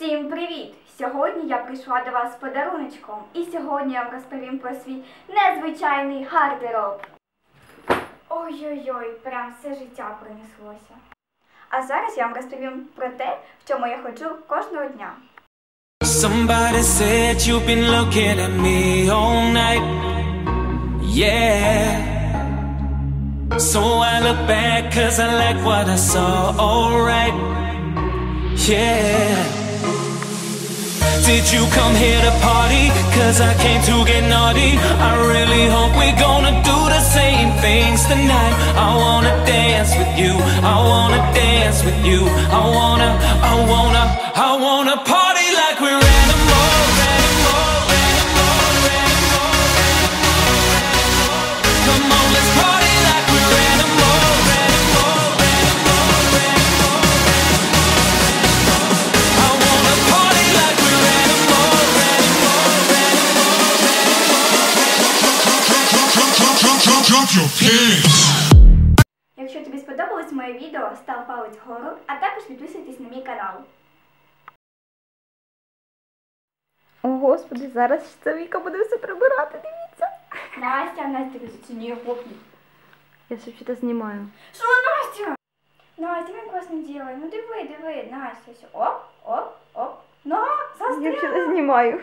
Всім привіт! Сьогодні я прийшла до вас з подаруночком, і сьогодні я вам розповім про свій незвичайний гардероб. Ой-ой-ой, прям все життя принеслося. А зараз я вам розповім про те, в чому я ходжу кожного дня. Somebody said you've been looking at me all night. Yeah. So I look back cause I like what I saw, alright. Yeah. Did you come here to party? Cause I came to get naughty. I really hope we're gonna do the same things tonight. I wanna dance with you. I wanna dance with you. I wanna, I wanna, I wanna party Якщо тобі сподобалось моє відео, став палець вгору, а також підписуйтесь на мій канал. О, господи, зараз ця Віка буде все прибирати, дивіться. Настя, Настя, зацінює хлопні. Я ще щось знімаю. Що, Настя? Настя, він класно ділає. Ну диви, диви, Настя. все. Оп, оп, оп. Ну, Я застряла. щось знімаю.